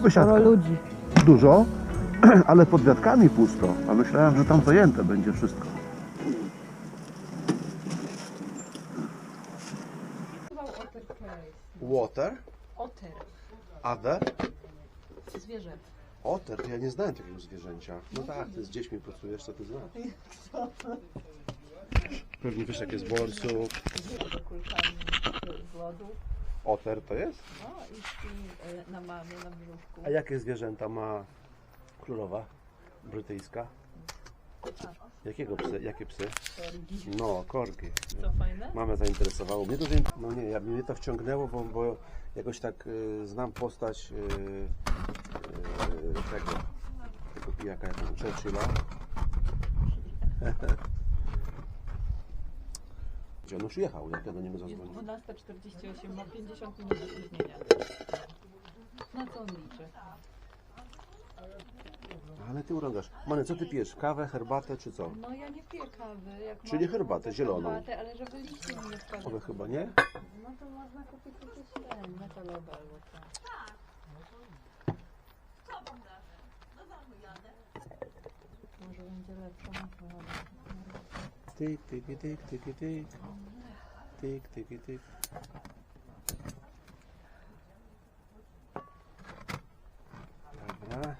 Sporo Wysiadka. ludzi. Dużo, ale pod wiatkami pusto. A myślałem, że tam zajęte będzie wszystko. Water? Otter. Other? Zwierzę. Otter, ja nie znałem takiego zwierzęcia. No tak, ty z dziećmi pracujesz, co ty znasz? Pewnie wiesz, jak jest borsuk. Z z. Otter to jest? No i śpi e, na mamie, na brzuszku. A jakie zwierzęta ma królowa brytyjska? Jakiego psy? Jakie psy? Korgi. No, korgi. Co fajne? Mamę zainteresowało. Mnie to, zain- no nie, ja, mnie to wciągnęło, bo, bo jakoś tak y, znam postać y, y, tego, tego pijaka, jak Churchilla. Gdzie on już jechał, jak ja do niego Jest zadzwonił. 12.48, ma 50 minut opóźnienia. Na co on liczy? Ale ty urągasz. Many, co ty pijesz? Kawę, herbatę czy co? No ja nie piję kawy. Jak Czyli mam, herbatę to zieloną. Herbatę, ale żeby liście mi nie wpadły. Kawę chyba nie? No to można kupić jakieś ten, metalowe albo co. Może będzie lepsza metalowa. Tyk, tyk, tyk, tyk, tyk. Tyk, tyk, tyk. Dobra.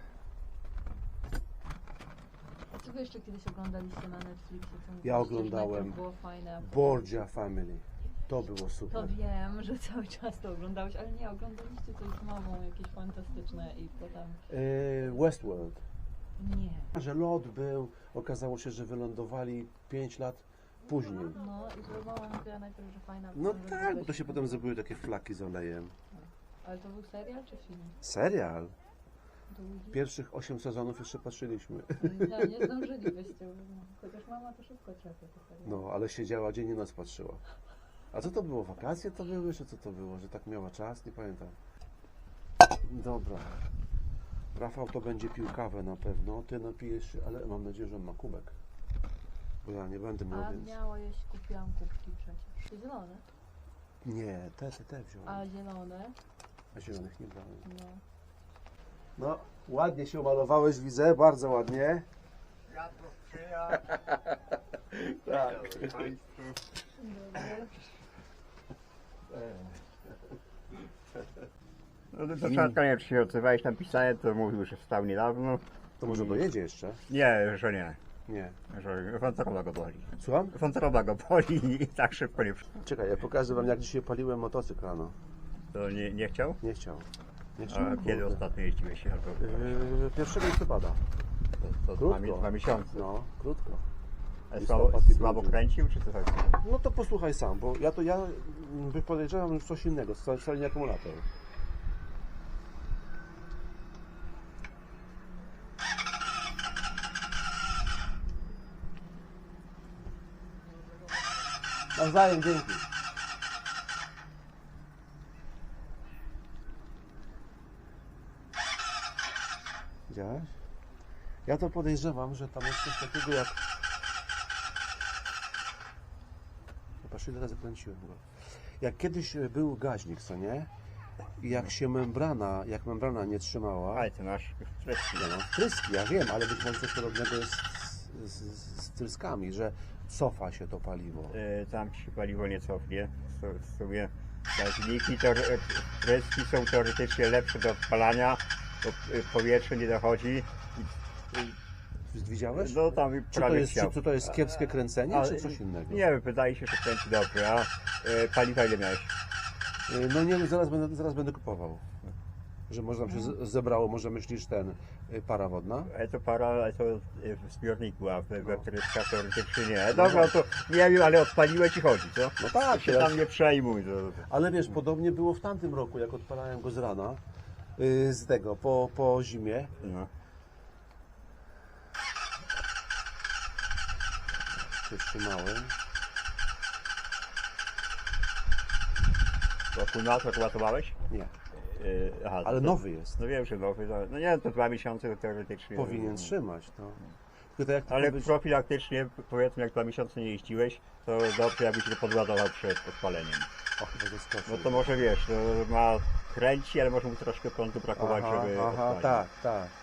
Co wy jeszcze kiedyś oglądaliście na Netflixie? Co Ja mówiliście, że oglądałem najpierw było fajne. a Borgia Family. To było To super. wiem, że cały czas to oglądałeś, ale nie, oglądaliście coś z mamą, jakieś fantastyczne i potem... E, Westworld. Nie. Że lot był, okazało się, że wylądowali 5 lat później. No i to mama mówiła najpierw, że fajna. No potem, tak, bo to się potem zrobiły takie flaki z olejem. Ale to był serial czy film? Serial. Długi? Pierwszych 8 sezonów jeszcze patrzyliśmy. Nie, nie zdążylibyście. no. Chociaż mama to szybko seriale. No, ale siedziała dzień i noc patrzyła. A co to było? Wakacje to były, czy co to było? Że tak miała czas? Nie pamiętam. Dobra. Rafał to będzie pił kawę na pewno. Ty napijesz się, ale mam nadzieję, że on ma kubek. Bo ja nie będę miał, A więc... miało jeść, kupiłam kubki przecież. Zielone. Nie, te, te, te wziąłem. A zielone? A zielonych nie brałem. No. No, ładnie się umalowałeś, widzę, bardzo ładnie. Ja to sprzyja Tak. Państwu. No do wiem, czy się odzywałeś na pisanie, to mówił, że wstał niedawno. To może dojedzie jeszcze? Nie, że nie. Nie. Że wątroba go boli. Słucham? Wątroba go boli i tak szybko nie. Czekaj, ja pokażę wam, jak dzisiaj paliłem motocykl rano. To nie, nie chciał? Nie chciał. Nie chciał. A kiedy ostatnio jeździłeś? Albo, Yy, 1 listopada. to, to krótko. dwa, mi- dwa miesiące. No, krótko. Listopad słabo, słabo kręcił, czy co tak? No to posłuchaj sam, bo ja to ja podejrzewam już coś innego, wcale wcale nie akumulator. Nawzajem, dzięki. Widziałeś? Ja to podejrzewam, że tam jest coś takiego jak Patrz, ile razy kręciłem go. Jak kiedyś był gaźnik, co nie? I jak się membrana, jak membrana nie trzymała, Ale ty masz treści. ja mam tryski, ja wiem, ale być może coś podobnego jest z, z, tryskami, że cofa się to paliwo. E, Tam się paliwo nie cofnie. So- W sumie gaźniki, teore- są teoretycznie lepsze do odpalania, bo e, powietrze nie dochodzi. Widziałeś? No tam Czy to, prawie jest, chciał. czy, czy to jest kiepskie kręcenie, Ale- czy coś innego? Nie wiem, wydaje się, że kręci dobrze, a e, paliwa ile miałeś? Y, No nie, zaraz będę, zaraz będę kupował. Że może nam się z- zebrało, może myślisz ten y, para wodna? To para, to e, w zbiorniku, a we, we No. tryskach teoretycznie nie. Dobra, to nie wiem, ale odpaliłeś i chodzi, co? No tak, się teraz- tam nie przejmuj. To, Ale wiesz, podobnie było w tamtym roku, jak odpalałem go z rana, y, z tego, po, po zimie. no. Przytrzymałem. To akumulator ładowałeś? Nie, Aha, ale to, nowy jest. No wiem, że nowy. No, no nie, to dwa miesiące to teoretycznie. Powinien trzymać, no. Ale powiedz- profilaktycznie, powiedzmy, jak dwa miesiące nie jeździłeś, to dobrze, jakbyś go podładował przed odpaleniem. O, chyba zaskoczył. No to może wiesz, to ma kręci, ale może mu troszkę prądu brakować, Aha, żeby aha odpalić. tak, tak.